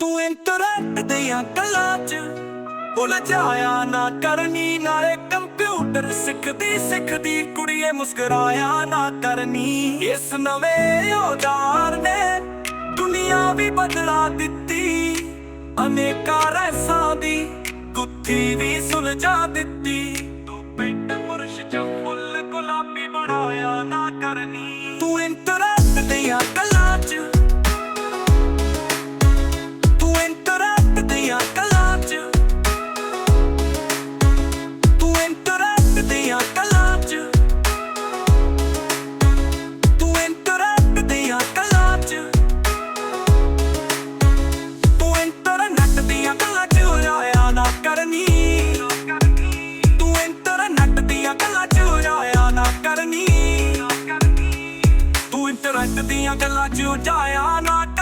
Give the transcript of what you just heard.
ਤੂੰ ਇੰਟਰਨੈਟ ਦੀਆਂ ਗੱਲਾਂ 'ਚ ਭੁੱਲ ਜਾਇਆ ਨਾ ਕਰਨੀ, ਨਾਲੇ ਕੰਪਿਊਟਰ ਸਿੱਖਦੀ ਸਿੱਖਦੀ ਕੁੜੀਏ ਮੁਸਕਰਾਇਆ ਨਾ ਕਰਨੀ। ਇਸ ਨਵੇਂ ਔਜ਼ਾਰ ਨੇ ਦੁਨੀਆ ਵੀ ਬਦਲਾ ਦਿੱਤੀ, ਅਨੇਕਾਂ ਰਹਿਸਾਂ ਦੀ ਗੁੱਥੀ ਵੀ ਸੁਲਝਾ ਦਿੱਤੀ। ਤੂੰ ਪਿੰਡ ਮੁਰਸ਼ ਚ ਫੁੱਲ ਗੁਲਾਬੀ ਬਣਾਇਆ ਨਾ ਕਰਨੀ। ਤੂੰ ਇੰਟਰਨੈਟ ਦੀਆਂ ਗੱਲਾਂ ਚ ਜਾਇਆ ਨਾ